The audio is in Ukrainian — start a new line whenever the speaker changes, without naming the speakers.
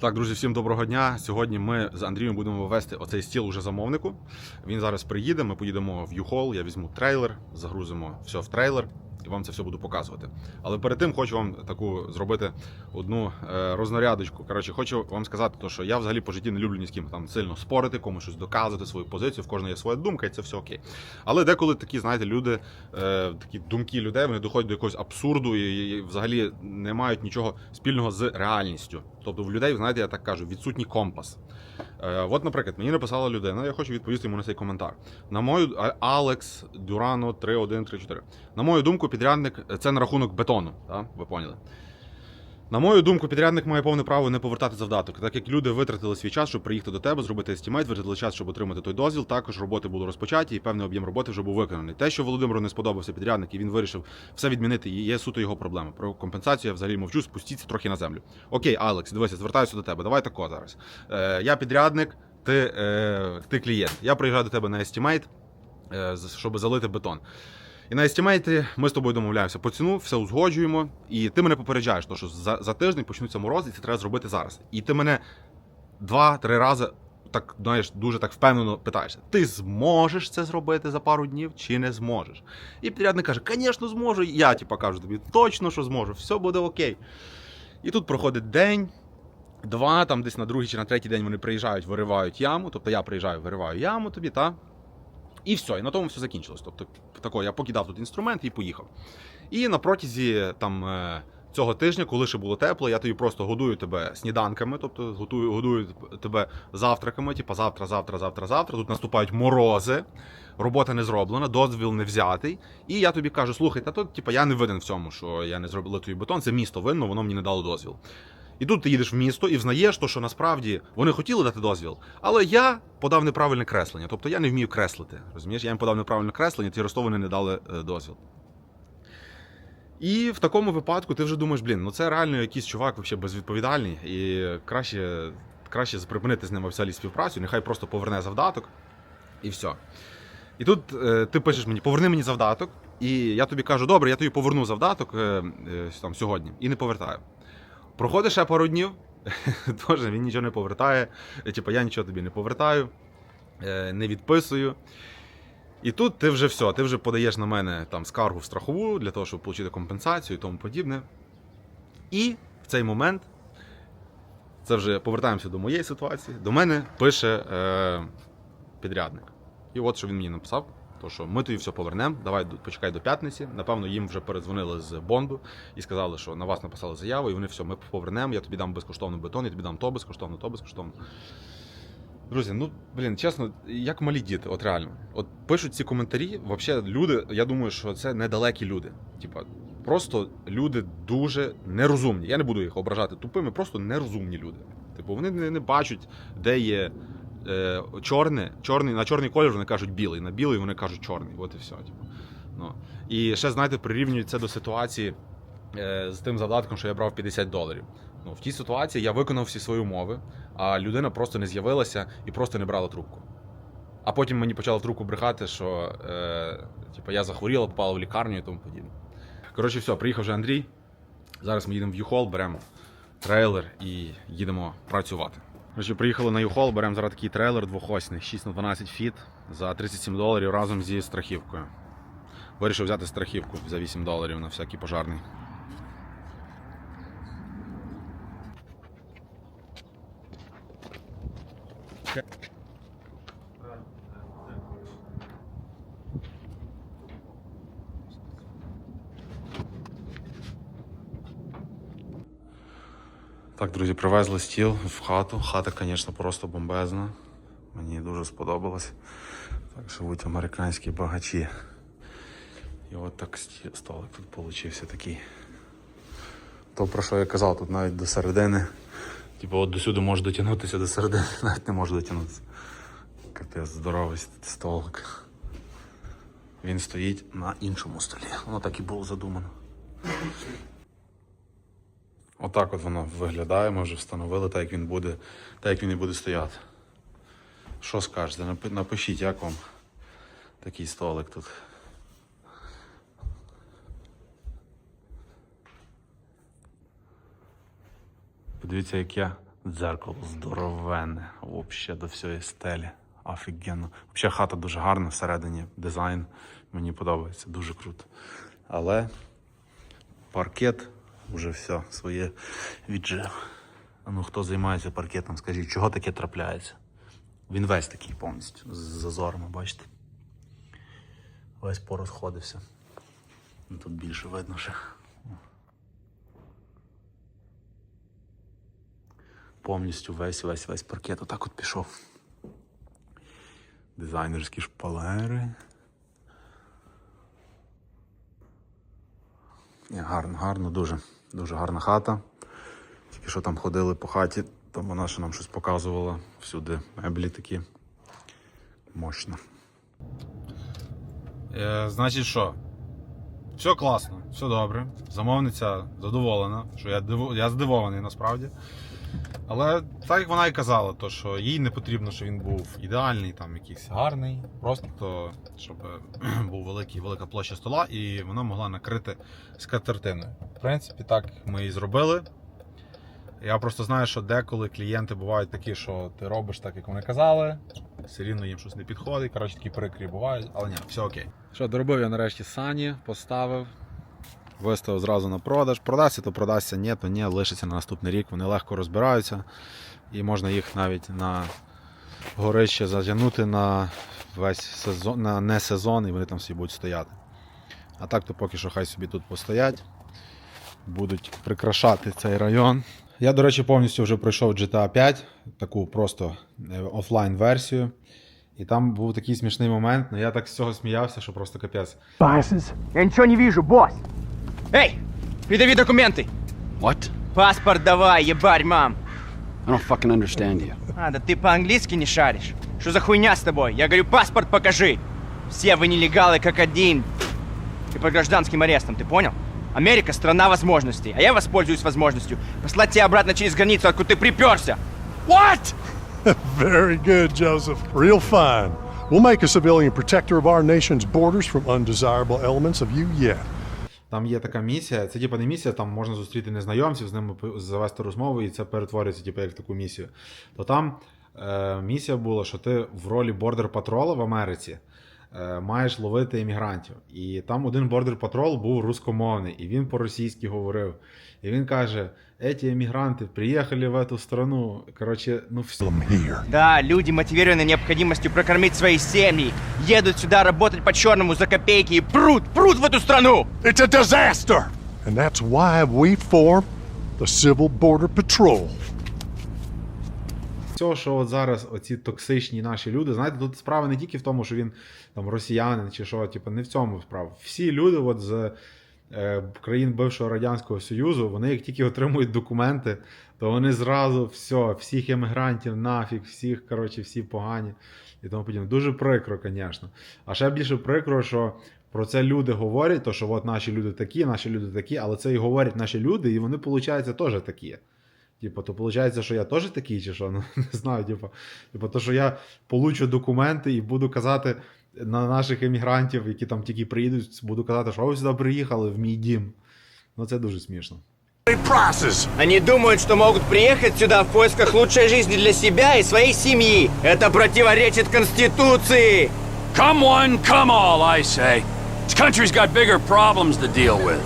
Так, друзі, всім доброго дня. Сьогодні ми з Андрієм будемо вести оцей стіл уже замовнику. Він зараз приїде. Ми поїдемо в U-Haul, Я візьму трейлер, загрузимо все в трейлер вам це все буду показувати. Але перед тим хочу вам таку зробити одну е, рознарядочку. Коротше, хочу вам сказати, то, що я взагалі по житті не люблю ні з ким там сильно спорити, комусь щось доказувати, свою позицію. В кожного є своя думка, і це все окей. Але деколи такі, знаєте, люди, е, такі думки людей, вони доходять до якогось абсурду і взагалі не мають нічого спільного з реальністю. Тобто в людей, знаєте, я так кажу, відсутній компас. Е, от, наприклад, мені написала людина, я хочу відповісти йому на цей коментар. На мою Алекс Дюрано 3134. На мою думку, підрядник це на рахунок бетону. Так? Ви поняли? На мою думку, підрядник має повне право не повертати завдаток, так як люди витратили свій час, щоб приїхати до тебе, зробити естімейт, витратили час, щоб отримати той дозвіл. Також роботи були розпочаті, і певний об'єм роботи вже був виконаний. Те, що Володимиру не сподобався підрядник, і він вирішив все відмінити, є суто його проблема. Про компенсацію я взагалі мовчу, спустіться трохи на землю. Окей, Алекс, дивися, звертаюся до тебе. Давай тако зараз. Е, я підрядник, ти, е, ти клієнт. Я приїжджаю до тебе на естімейт, е, щоб залити бетон. І на естімейті ми з тобою домовляємося по ціну, все узгоджуємо, і ти мене попереджаєш, що за, за тиждень почнуться морози, і це треба зробити зараз. І ти мене два-три рази так знаєш, дуже так впевнено питаєшся: ти зможеш це зробити за пару днів чи не зможеш? І підрядник каже: звісно, зможу. І Я типа кажу тобі, точно, що зможу, все буде окей. І тут проходить день. Два, там десь на другий чи на третій день вони приїжджають, виривають яму. Тобто я приїжджаю, вириваю яму тобі, та? І все, і на тому все закінчилось. Тобто, тако, я покидав тут інструмент і поїхав. І на протязі там. е, Цього тижня, коли ще було тепло, я тобі просто годую тебе сніданками, тобто готую, годую тебе завтраками, типу завтра, завтра, завтра, завтра. Тут наступають морози, робота не зроблена, дозвіл не взятий. І я тобі кажу: слухай, та тут, типу, я не винен в цьому, що я не зробив твій бетон, це місто винно, воно мені не дало дозвіл. І тут ти їдеш в місто і взнаєш, то, що насправді вони хотіли дати дозвіл, але я подав неправильне креслення. Тобто я не вмію креслити. Розумієш, я їм подав неправильне креслення, ті ростовини не дали е, дозвіл. І в такому випадку ти вже думаєш, блін, ну це реально якийсь чувак вообще безвідповідальний, і краще, краще припинити з ним взагалі співпрацю, нехай просто поверне завдаток, і все. І тут е, ти пишеш мені, поверни мені завдаток, і я тобі кажу, добре, я тобі поверну завдаток е, е, там, сьогодні і не повертаю. Проходить ще пару днів, теж він нічого не повертає, е, типу я нічого тобі не повертаю, е, не відписую. І тут ти вже все, ти вже подаєш на мене там скаргу в страхову для того, щоб отримати компенсацію і тому подібне. І в цей момент, це вже повертаємося до моєї ситуації, до мене пише е, підрядник. І от що він мені написав: то, що ми тобі все повернемо, давай почекай до п'ятниці. Напевно, їм вже передзвонили з Бонду і сказали, що на вас написали заяву, і вони все, ми повернемо, я тобі дам безкоштовний бетон, я тобі дам то безкоштовно, то безкоштовно. Друзі, ну блін, чесно, як малі діти, от реально. От пишуть ці коментарі, взагалі, люди, я думаю, що це недалекі люди. Типа, просто люди дуже нерозумні. Я не буду їх ображати тупими, просто нерозумні люди. Типу, вони не, не бачать, де є е, чорне, чорний, на чорний колір вони кажуть білий, на білий вони кажуть чорний. От і все. Типу. Ну. І ще, знаєте, прирівнюють це до ситуації е, з тим задатком, що я брав 50 доларів. Ну, в тій ситуації я виконав всі свої умови, а людина просто не з'явилася і просто не брала трубку. А потім мені почали трубку брехати, що е, типу, я захворіла, попала в лікарню і тому подібне. Коротше, все, приїхав вже Андрій. Зараз ми їдемо в Юхол, беремо трейлер і їдемо працювати. Коротше, приїхали на Юхол, беремо зараз такий трейлер двохосний, 6 на 12 фіт за 37 доларів разом зі страхівкою. Вирішив взяти страхівку за 8 доларів на всякий пожарний. Так, друзі, привезли стіл в хату. Хата, звісно, просто бомбезна. Мені дуже сподобалось. Так живуть американські багачі. І от так столик тут получився такий. То про що я казав, тут навіть до середини. Типу, от до сюди може дотягнутися до середини, навіть не може дотягнутися. Капець, здоровий столик. Він стоїть на іншому столі. Воно так і було задумано. Отак от воно виглядає, ми вже встановили, так як він буде, так як він і буде стояти. Що скажете? Напишіть, як вам такий столик тут. Подивіться, як я Дзеркало здоровенне, взагалі до всієї стелі. Офігенно. Взагалі хата дуже гарна всередині. Дизайн мені подобається, дуже круто. Але паркет вже все своє віджив. Ну хто займається паркетом, скажіть, чого таке трапляється? Він весь такий повністю з зазорами, бачите? Весь порозходився. Ну, Тут більше видно ще. Повністю весь весь весь паркет отак от пішов. Дизайнерські шпалери. Гарно, гарно, дуже. Дуже гарна хата. Тільки що там ходили по хаті, то вона ще нам щось показувала. Всюди меблі такі. Мощно. Е, значить що? Все класно, все добре. Замовниця задоволена, що я, диву... я здивований насправді. Але так як вона і казала, то що їй не потрібно, щоб він був ідеальний, там якийсь гарний, просто щоб був великий, велика площа стола, і вона могла накрити скатертиною. В принципі, так ми і зробили. Я просто знаю, що деколи клієнти бувають такі, що ти робиш так, як вони казали, все рівно їм щось не підходить. Коротше, такі прикрі бувають, але ні, все окей. Що, доробив я нарешті сані, поставив. Виставив зразу на продаж. Продасться, то продасться, ні, то ні, лишиться на наступний рік. Вони легко розбираються. І можна їх навіть на горище затягнути на весь сезон, на не сезон, і вони там собі будуть стояти. А так то поки що хай собі тут постоять. Будуть прикрашати цей район. Я, до речі, повністю вже пройшов GTA 5, таку просто е, офлайн-версію. І там був такий смішний момент, але я так з цього сміявся, що просто капець.
Я ничего не вижу, босс! Эй, передави документы!
What?
Паспорт давай, ебарь, мам!
I don't fucking understand you.
А, да ты по-английски не шаришь. Что за хуйня с тобой? Я говорю, паспорт покажи! Все вы нелегалы как один. И под гражданским арестом, ты понял? Америка — страна возможностей, а я воспользуюсь возможностью послать тебя обратно через границу, откуда ты приперся.
What?
Very good, Joseph. Real fine. We'll make a civilian protector of our nation's borders from undesirable elements of you yet.
Там є така місія, це типу не місія, там можна зустріти незнайомців, з ними завести розмову, і це перетворюється типу, як таку місію. То там е, місія була, що ти в ролі бордер патрола в Америці маєш ловити іммігрантів. І там один бордер патрол був рускомовний, і він по-російськи говорив. І він каже: Еті емігранти приїхали в эту страну. Коротше, ну все.
I'm here.
Да, люди, мотивированные необходимостью прокормить свои семьи, едут сюда работать по-черному за копейки и прут, прут в эту страну!
It's a disaster! And that's why we formed the Civil Border Patrol.
Цього, що от зараз оці токсичні наші люди, знаєте, тут справа не тільки в тому, що він там росіянин чи що, типу, не в цьому справа. Всі люди от з е, країн бившого Радянського Союзу, вони як тільки отримують документи, то вони зразу все, всіх емігрантів нафіг, всіх, коротше, всі погані і тому подібне. Дуже прикро, звісно. А ще більше прикро, що про це люди говорять, то що от наші люди такі, наші люди такі, але це і говорять наші люди, і вони, виходить, теж такі. Типу, то виходить, що я теж такий, чи що? Ну, не знаю, типу, типу, то, що я получу документи і буду казати на наших емігрантів, які там тільки приїдуть, буду казати, що ви сюди приїхали в мій дім. Ну, це дуже смішно.
Они думают, что могут приехать сюда в поисках лучшей жизни для себя и своей семьи. Это противоречит Конституции.
Come one, come all, I say. This country's got bigger problems to deal with.